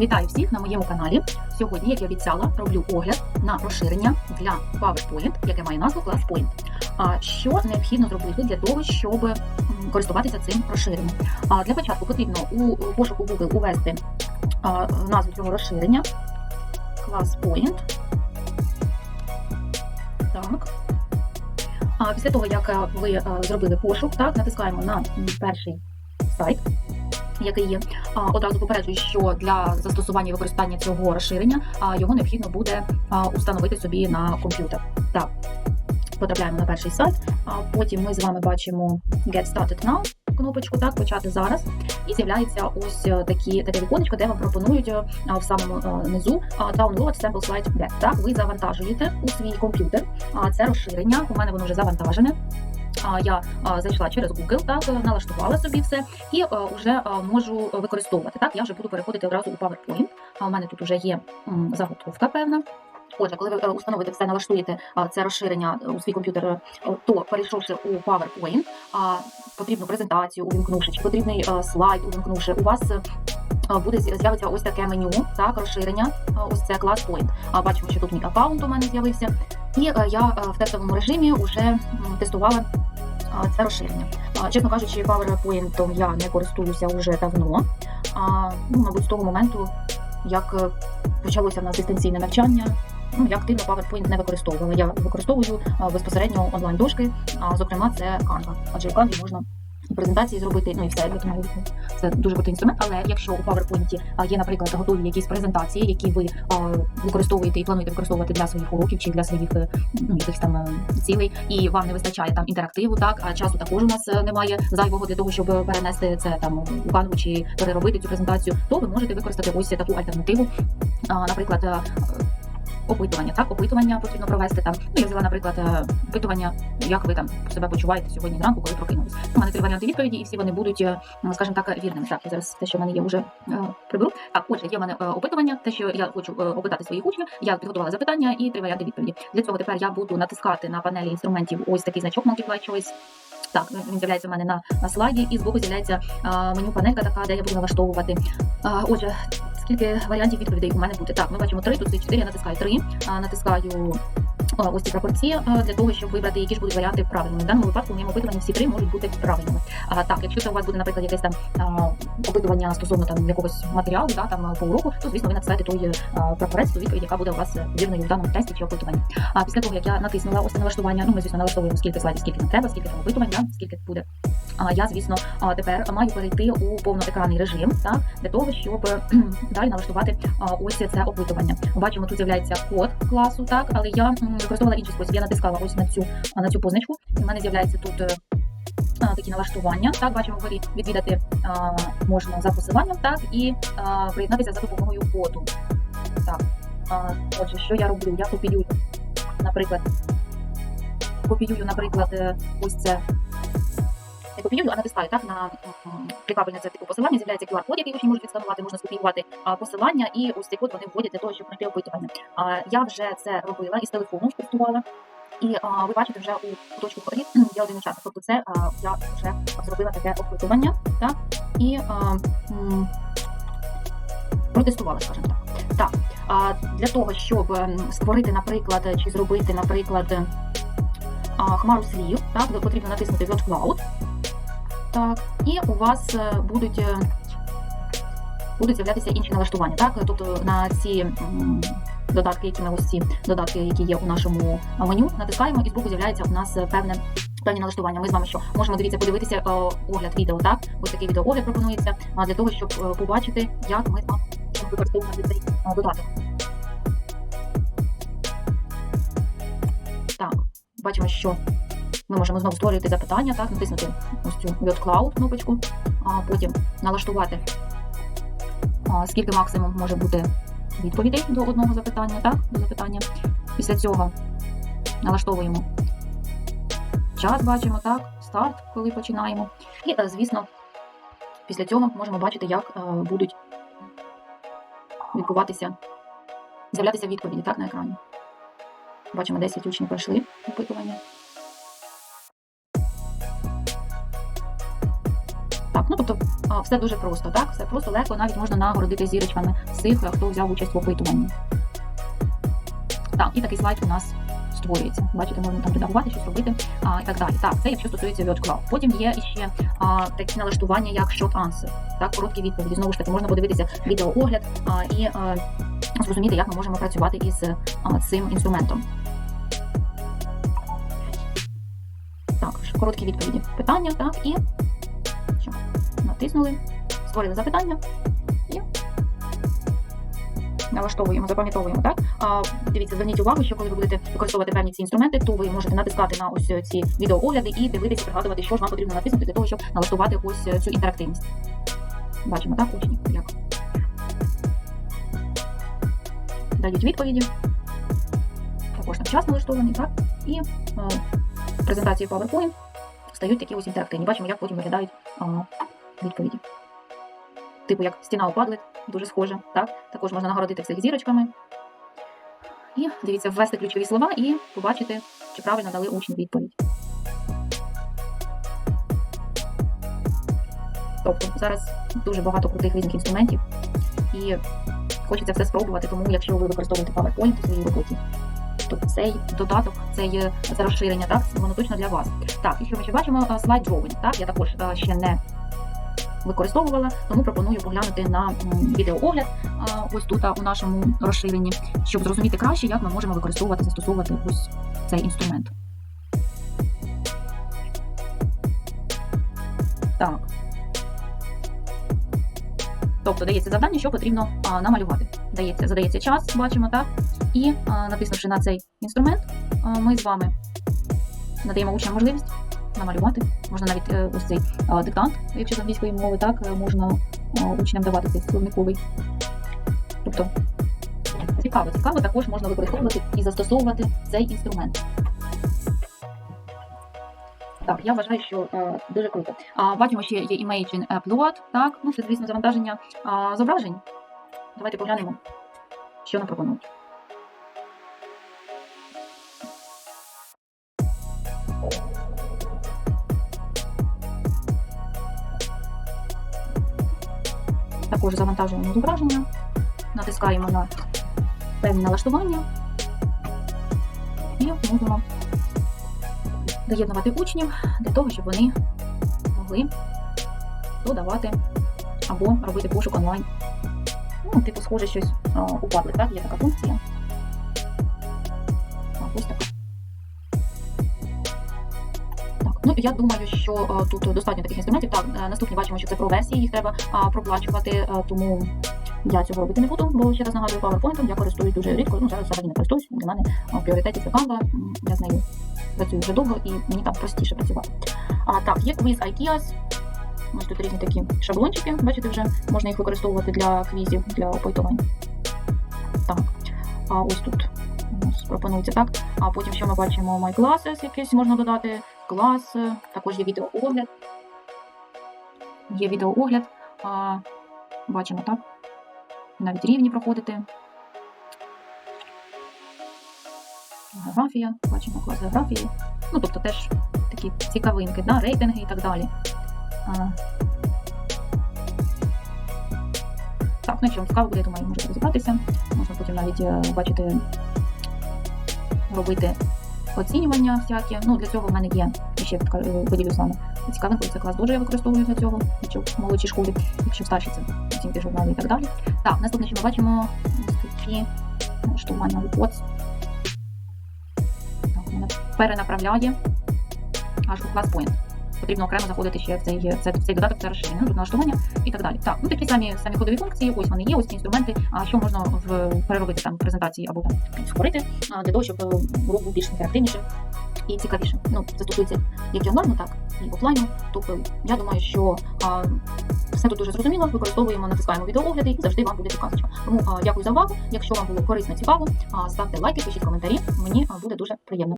Вітаю всіх на моєму каналі. Сьогодні, як я обіцяла, роблю огляд на розширення для PowerPoint, яке має назву ClassPoint. А що необхідно зробити для того, щоб користуватися цим розширенням? А для початку потрібно у пошуку Google увести назву цього розширення ClassPoint. Так. А після того, як е, ви е, зробили пошук, так, натискаємо на перший сайт, який. Одразу попереджую, що для застосування і використання цього розширення його необхідно буде установити собі на комп'ютер. Так, потрапляємо на перший сайт, потім ми з вами бачимо Get Started Now. Кнопочку так почати зараз, і з'являється ось е, такі таке віконечко, де вам пропонують е, а, в самому е, низу а, download sample slide deck. Так, ви завантажуєте у свій комп'ютер. А це розширення. У мене воно вже завантажене. А, Я зайшла через Google, так е, налаштувала собі все і вже можу використовувати. Так, я вже буду переходити одразу у PowerPoint. А у мене тут вже є заготовка певна. Отже, коли ви е, установите все, налаштуєте це розширення е, у свій комп'ютер, е, то перейшовши у PowerPoint, потрібну презентацію увімкнувши, чи потрібний е, слайд увімкнувши, у вас е, буде з'я- з'явиться ось таке меню, так, розширення, ось це клас Point. А бачимо, що тут мій аккаунт у мене з'явився. І е, я е, в тестовому режимі вже тестувала це розширення. Чесно кажучи, PowerPoint я не користуюся вже давно. Ну, мабуть, з того моменту, як е, почалося в нас дистанційне навчання. Ну, я активно PowerPoint не використовувала. Я використовую безпосередньо онлайн-дошки, зокрема, це Canva. Адже в Canva можна презентації зробити, ну і все. Це дуже крутий інструмент. Але якщо у PowerPoint є, наприклад, готові якісь презентації, які ви використовуєте і плануєте використовувати для своїх уроків чи для своїх е, ну, якихось там е, цілей, і вам не вистачає там інтерактиву, так а часу також у нас е, немає зайвого для того, щоб перенести це там у Canva чи переробити цю презентацію, то ви можете використати ось таку альтернативу. Наприклад, опитування. Так, опитування потрібно провести там. Ну, я взяла, наприклад, е, опитування, як ви там себе почуваєте сьогодні зранку, коли прокинулись. У мене три варіанти відповіді, і всі вони будуть, е, ну, скажімо так, вірними. Так, я зараз те, що в мене є, вже е, приберу. Так, отже, є в мене опитування, те, що я хочу опитати своїх учнів. Я підготувала запитання і три варіанти відповіді. Для цього тепер я буду натискати на панелі інструментів ось такий значок Multiply Choice. Так, він з'являється в мене на, слайді, і збоку з'являється меню панелька така, де я буду налаштовувати. Отже, скільки варіантів відповідей у мене буде? Так, ми бачимо три, тут чотири, я натискаю три, натискаю ось ці пропорції для того, щоб вибрати, які ж будуть варіанти правильними. В даному випадку в моєму опитуванні всі три можуть бути правильними. А, так, якщо це у вас буде, наприклад, якесь там опитування стосовно там якогось матеріалу, да, там по уроку, то звісно ви натискаєте той а, прапорець, ту відповідь, яка буде у вас е, вірною в даному тесті чи опитуванні. А після того, як я натиснула ось це налаштування, ну ми звісно налаштовуємо скільки слайдів, скільки нам треба, скільки там опитувань, да, скільки буде. Я, звісно, тепер маю перейти у повноекранний режим, так, для того, щоб далі налаштувати ось це опитування. Бачимо, тут з'являється код класу, так, але я використовувала інший спосіб. Я натискала ось на цю на цю позначку, в мене з'являється тут. е, Такі налаштування, так бачимо вгорі відвідати а, можна за посиланням, так і а, приєднатися за допомогою коду. Так, а, отже, що я роблю? Я копіюю, наприклад, копіюю, наприклад, е, ось це не копіюю, а натискаю так на клікабельне це типу посилання, з'являється QR-код, який учні можуть відсканувати, можна скопіювати посилання, і ось цей код вони вводять для того, щоб пройти опитування. Я вже це робила із телефону тестувала. І а, ви бачите вже у куточку вгорі є один учасник. Тобто це а, я вже зробила таке опитування, так і а, м, протестувала, скажімо так. Так, а, для того, щоб створити, наприклад, чи зробити, наприклад, а, хмару слів, так, потрібно натиснути Word Cloud. Так, і у вас е, будуть, е, будуть з'являтися інші налаштування. Так, тобто на ці додатки, які на ось ці додатки, які є у нашому меню, натискаємо, і збоку з'являється у нас е, певне. Певні налаштування. Ми з вами що можемо дивіться, подивитися е, огляд відео. Так, ось такий відеоогляд пропонується а, для того, щоб побачити, як ми з вами можемо використовувати цей додаток. Так, бачимо, що ми можемо знову створювати запитання, так, натиснути ось цю Word Cloud кнопочку, а потім налаштувати, а, скільки максимум може бути відповідей до одного запитання, так, до запитання. Після цього налаштовуємо час, бачимо, так, старт, коли починаємо. І, е, звісно, після цього можемо бачити, як е, будуть відбуватися, з'являтися відповіді так, на екрані. Бачимо, 10 учнів пройшли опитування. Все дуже просто, так? Все просто легко, навіть можна нагородити зірочками всіх, хто взяв участь в опитуванні. Так, і такий слайд у нас створюється. Бачите, можна там редагувати, щось робити а, і так далі. Так, це якщо стосується Word Потім є ще а, такі налаштування, як Short Answer, так, короткі відповіді. Знову ж таки, можна подивитися відеоогляд а, і а, зрозуміти, як ми можемо працювати із а, цим інструментом. Також короткі відповіді. Питання, так, і? Натиснули, створили запитання і налаштовуємо, запам'ятовуємо, так? А, дивіться, зверніть увагу, що коли ви будете використовувати певні ці інструменти, то ви можете натискати на ось ці відеоогляди і дивитися, пригадувати, що ж вам потрібно натиснути для того, щоб налаштувати ось цю інтерактивність. Бачимо, так, учні, як дають відповіді. Також на час налаштований, так? І е, презентації PowerPoint стають такі ось інтерактивні. Бачимо, як потім виглядають а, відповіді. Типу як стіна у дуже схоже. Так? Також можна нагородити всіх зірочками. І дивіться, ввести ключові слова і побачити, чи правильно дали учні відповідь. Тобто зараз дуже багато крутих різних інструментів, і хочеться все спробувати, тому якщо ви використовуєте PowerPoint у своїй роботі, то цей додаток, цей, це розширення, так, воно точно для вас. Так, і що ми ще бачимо, слайд drawing, так, я також ще не використовувала, тому пропоную поглянути на відеоогляд ось тут у нашому розширенні, щоб зрозуміти краще, як ми можемо використовувати, застосовувати ось цей інструмент. Так. Тобто дається завдання, що потрібно а, намалювати. Дається, задається час, бачимо, так? І а, натиснувши на цей інструмент, а, ми з вами надаємо учням можливість намалювати. Можна навіть е, ось цей а, диктант, якщо з англійської мови, так, е, можна учням давати цей словниковий. Тобто цікаво, цікаво, також можна використовувати і застосовувати цей інструмент. Так, я вважаю, що е, дуже круто. А, бачимо, ще є Imagine Upload, так, ну це, звісно, завантаження а, зображень. Давайте поглянемо, що нам пропонують. Також завантажуємо зображення, натискаємо на певні налаштування і можемо доєднувати учнів для того, щоб вони могли додавати або робити пошук онлайн. Ну, типу, схоже щось у Padlet, так? Є така функція. Ось. Так, ну я думаю, що тут достатньо таких інструментів. Так, е, наступні бачимо, що це про версії, їх треба проплачувати, тому я цього робити не буду, бо ще раз нагадую PowerPoint, я користуюсь дуже рідко, ну зараз взагалі не користуюсь. Для мене в пріоритеті це Canva, я з нею працюю вже довго і мені там простіше працювати. А так, є квіз IKEAS. Ось тут різні такі шаблончики, бачите, вже можна їх використовувати для квізів, для опитувань. Так, а ось тут пропонується так. А потім що ми бачимо My Classes якийсь можна додати, клас, також є відеоогляд. Є відеоогляд. А, бачимо так. Навіть рівні проходити. Географія, бачимо клас географії. Ну, тобто теж такі цікавинки, да, рейтинги і так далі. А, так, ну якщо вам цікаво буде, думаю, можете розібратися. Можна потім навіть е, бачити, робити оцінювання всякі. Ну, для цього в мене є, ще поділю е, з вами. Цікавинку, це клас дуже я використовую для цього, якщо в молодшій школі, якщо в старшій це оцінки журналі і так далі. Так, наступне, що ми бачимо, скільки що в мене WordPress. Так, мене перенаправляє аж у клас Point. Потрібно окремо заходити ще в цей, це, в цей додаток, це розширення, тут налаштування і так далі. Так, ну такі самі самі ходові функції, ось вони є, ось ці інструменти, а що можна в переробити там в презентації або там створити а, для того, щоб е, урок був більш інтерактивнішим і цікавішим. Ну, це стосується як і онлайну, так і офлайну. Тобто я думаю, що а, все тут дуже зрозуміло. Використовуємо, натискаємо відеоогляди і завжди вам буде підказочка. Тому а, дякую за увагу. Якщо вам було корисно цікаво, а, ставте лайки, пишіть коментарі. Мені а, буде дуже приємно.